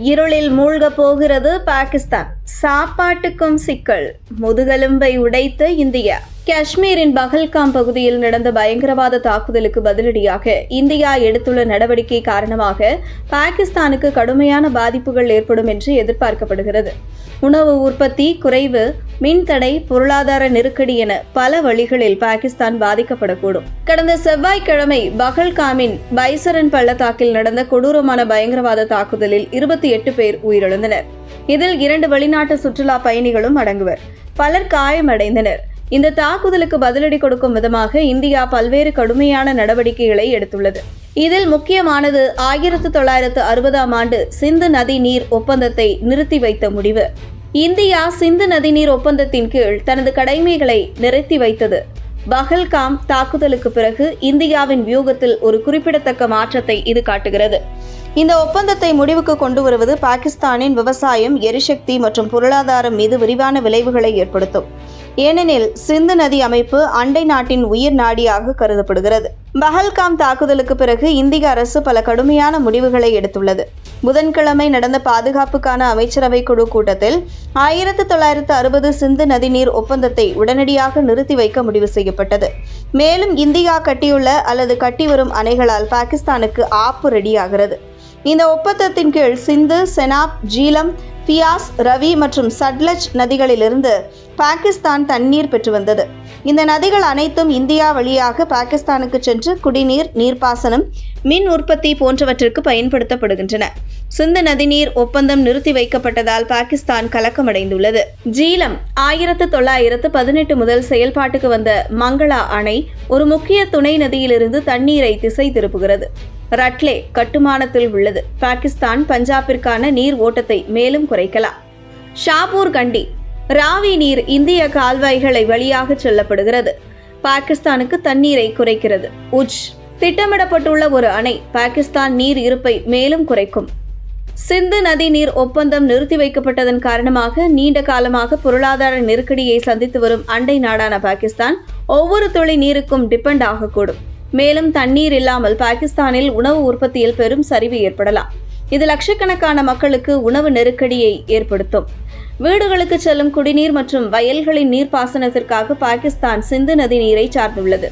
இருளில் மூழ்க போகிறது பாகிஸ்தான். சாப்பாட்டுக்கும் சிக்கல். முதுகெலும்பை உடைத்த இந்தியா. காஷ்மீரின் பகல்காம் பகுதியில் நடந்த பயங்கரவாத தாக்குதலுக்கு பதிலடியாக இந்தியா எடுத்துள்ள நடவடிக்கை காரணமாக பாகிஸ்தானுக்கு கடுமையான பாதிப்புகள் ஏற்படும் என்று எதிர்பார்க்கப்படுகிறது. உணவு உற்பத்தி குறைவு மின்தடை பொருளாதார நெருக்கடி என பல வழிகளில் பாகிஸ்தான் பாதிக்கப்படக்கூடும். கடந்த செவ்வாய்க்கிழமை பகல்காமின் பைசரன் பள்ளத்தாக்கில் நடந்த கொடூரமான பயங்கரவாத தாக்குதலில் இருபத்தி எட்டு பேர் உயிரிழந்தனர். இதில் இரண்டு வெளிநாட்டு சுற்றுலா பயணிகளும் அடங்குவர். பலர் காயமடைந்தனர். இந்த தாக்குதலுக்கு பதிலடி கொடுக்கும் விதமாக இந்தியா பல்வேறு கடுமையான நடவடிக்கைகளை எடுத்துள்ளது. இதில் முக்கியமானது ஆயிரத்து தொள்ளாயிரத்து அறுபதாம் ஆண்டு சிந்து நதி நீர் ஒப்பந்தத்தை நிறுத்தி வைத்த முடிவு. இந்தியா சிந்து நதிநீர் ஒப்பந்தத்தின் கீழ் தனது கடமைகளை நிறுத்தி வைத்தது. பஹல்காம் தாக்குதலுக்கு பிறகு இந்தியாவின் வியூகத்தில் ஒரு குறிப்பிடத்தக்க மாற்றத்தை இது காட்டுகிறது. இந்த ஒப்பந்தத்தை முடிவுக்கு கொண்டு வருவது பாகிஸ்தானின் விவசாயம் எரிசக்தி மற்றும் பொருளாதாரம் மீது விரிவான விளைவுகளை ஏற்படுத்தும். ஏனெனில் சிந்து நதி அமைப்பு அண்டை நாட்டின் உயிர் நாடியாக கருதப்படுகிறது. பஹல்காம் தாக்குதலுக்கு பிறகு இந்திய அரசு பல கடுமையான முடிவுகளை எடுத்துள்ளது. புதன்கிழமை நடந்த பாதுகாப்புக்கான அமைச்சரவை குழு கூட்டத்தில் ஆயிரத்து தொள்ளாயிரத்து அறுபது சிந்து நதிநீர் ஒப்பந்தத்தை உடனடியாக நிறுத்தி வைக்க முடிவு செய்யப்பட்டது. மேலும் இந்தியா கட்டியுள்ள அல்லது கட்டி வரும் அணைகளால் பாகிஸ்தானுக்கு ஆப்பு ரெடியாகிறது. இந்த ஒப்பந்தத்தின் கீழ் சிந்து செனாப் ஜீலம் பியாஸ் ரவி மற்றும் சட்லஜ் நதிகளிலிருந்து பாகிஸ்தான் தண்ணீர் பெற்று வந்தது. இந்த நதிகள் அனைத்தும் இந்தியா வழியாக பாகிஸ்தானுக்கு சென்று குடிநீர் நீர்ப்பாசனம் மின் உற்பத்தி போன்றவற்றிற்கு பயன்படுத்தப்படுகின்றன. சிந்து நதிநீர் ஒப்பந்தம் நிறுத்தி வைக்கப்பட்டதால் பாகிஸ்தான் கலக்கமடைந்துள்ளது. ஜீலம் ஆயிரத்து தொள்ளாயிரத்து பதினெட்டு முதல் செயல்பாட்டுக்கு வந்த மங்களா அணை ஒரு முக்கிய துணை நதியிலிருந்து தண்ணீரை திசை திருப்புகிறது. ரட்லே கட்டுமானத்தில் உள்ளது. பாகிஸ்தான் பஞ்சாபிற்கான நீர் ஓட்டத்தை மேலும் குறைக்கலாம். ஷாபூர் கண்டி ராவி நீர் இந்திய கால்வாய்களை வழியாக செல்லப்படுகிறது. பாகிஸ்தானுக்கு தண்ணீரை குறைக்கிறது. உஜ் திட்டமிடப்பட்டுள்ள ஒரு அணை பாகிஸ்தான் நீர் இருப்பை மேலும் குறைக்கும். சிந்து நதி நீர் ஒப்பந்தம் நிறுத்தி வைக்கப்பட்டதன் காரணமாக நீண்ட காலமாக பொருளாதார நெருக்கடியை சந்தித்து வரும் அண்டை நாடான பாகிஸ்தான் ஒவ்வொரு துளி நீருக்கும் டிபெண்ட் ஆகக்கூடும் மேலும் தண்ணீர் இல்லாமல் பாகிஸ்தானில் உணவு உற்பத்தியில் பெரும் சரிவு ஏற்படலாம். இது லட்சக்கணக்கான மக்களுக்கு உணவு நெருக்கடியை ஏற்படுத்தும். வீடுகளுக்கு செல்லும் குடிநீர் மற்றும் வயல்களின் நீர்ப்பாசனத்திற்காக பாகிஸ்தான் சிந்து நதி நீரை சார்ந்துள்ளது.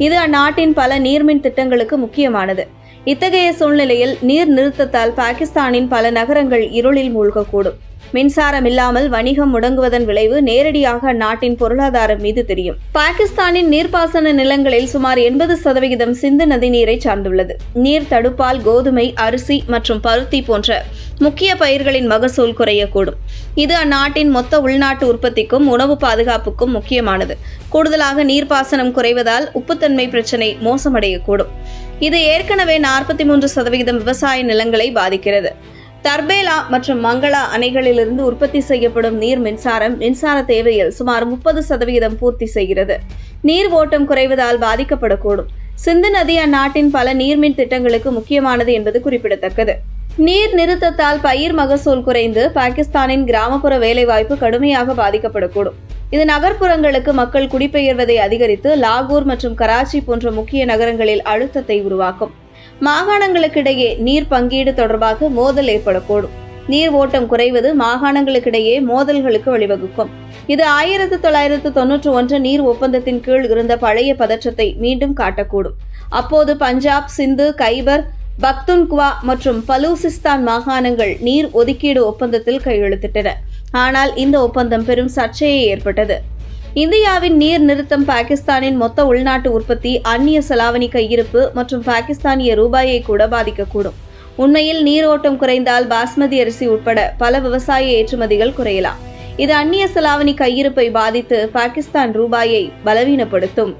இது அந்நாட்டின் பல நீர்மின் திட்டங்களுக்கு முக்கியமானது. இத்தகைய சூழ்நிலையில் நீர் நிறுத்தத்தால் பாகிஸ்தானின் பல நகரங்கள் இருளில் மூழ்கக்கூடும். மின்சாரம் இல்லாமல் வணிகம் முடங்குவதன் விளைவு நேரடியாக அந்நாட்டின் பொருளாதாரம் மீது தெரியும். பாகிஸ்தானின் நீர்ப்பாசன நிலங்களில் சுமார் எண்பது சதவிகிதம் சிந்து நதி நீரை சார்ந்துள்ளது. நீர் தடுப்பால் கோதுமை அரிசி மற்றும் பருத்தி போன்ற முக்கிய பயிர்களின் மகசூல் குறையக்கூடும். இது அந்நாட்டின் மொத்த உள்நாட்டு உற்பத்திக்கும் உணவு பாதுகாப்புக்கும் முக்கியமானது. கூடுதலாக நீர்ப்பாசனம் குறைவதால் உப்புத்தன்மை பிரச்சினை மோசமடையக்கூடும். இது ஏற்கனவே நாற்பத்தி மூன்று சதவிகிதம் விவசாய நிலங்களை பாதிக்கிறது. தர்பேலா மற்றும் மங்களா அணைகளிலிருந்து உற்பத்தி செய்யப்படும் நீர் மின்சாரம் மின்சார தேவையில் சுமார் முப்பது சதவிகிதம் பூர்த்தி செய்கிறது. நீர் ஓட்டம் குறைவதால் பாதிக்கப்படக்கூடும். சிந்து நதி அந்நாட்டின் பல நீர்மின் திட்டங்களுக்கு முக்கியமானது என்பது குறிப்பிடத்தக்கது. நீர் நிறுத்தத்தால் பயிர் மகசூல் குறைந்து பாகிஸ்தானின் கிராமப்புற வேலைவாய்ப்பு கடுமையாக பாதிக்கப்படக்கூடும். இது நகர்ப்புறங்களுக்கு மக்கள் குடிபெயர்வதை அதிகரித்து லாகூர் மற்றும் கராச்சி போன்ற முக்கிய நகரங்களில் அழுத்தத்தை உருவாக்கும். மாகாணங்களுக்கிடையே நீர் பங்கீடு தொடர்பாக மோதல் ஏற்படக்கூடும். நீர் ஓட்டம் குறைவது மாகாணங்களுக்கிடையே மோதல்களுக்கு வழிவகுக்கும். இது ஆயிரத்து தொள்ளாயிரத்து தொன்னூற்றி ஒன்று நீர் ஒப்பந்தத்தின் கீழ் இருந்த பழைய பதற்றத்தை மீண்டும் காட்டக்கூடும். அப்போது பஞ்சாப் சிந்து கைபர் பக்துன்குவா மற்றும் பலூசிஸ்தான் மாகாணங்கள் நீர் ஒதுக்கீடு ஒப்பந்தத்தில் கையெழுத்திட்டன. ஆனால் இந்த ஒப்பந்தம் பெரும் சர்ச்சையை ஏற்பட்டது. இந்தியாவின் நீர் நிறுத்தம் பாகிஸ்தானின் மொத்த உள்நாட்டு உற்பத்தி அந்நிய செலாவணி கையிருப்பு மற்றும் பாகிஸ்தானிய ரூபாயை கூட பாதிக்கக்கூடும். உண்மையில் நீரோட்டம் குறைந்தால் பாஸ்மதி அரிசி உட்பட பல விவசாய ஏற்றுமதிகள் குறையலாம். இது அந்நிய செலாவணி கையிருப்பை பாதித்து பாகிஸ்தான் ரூபாயை பலவீனப்படுத்தும்.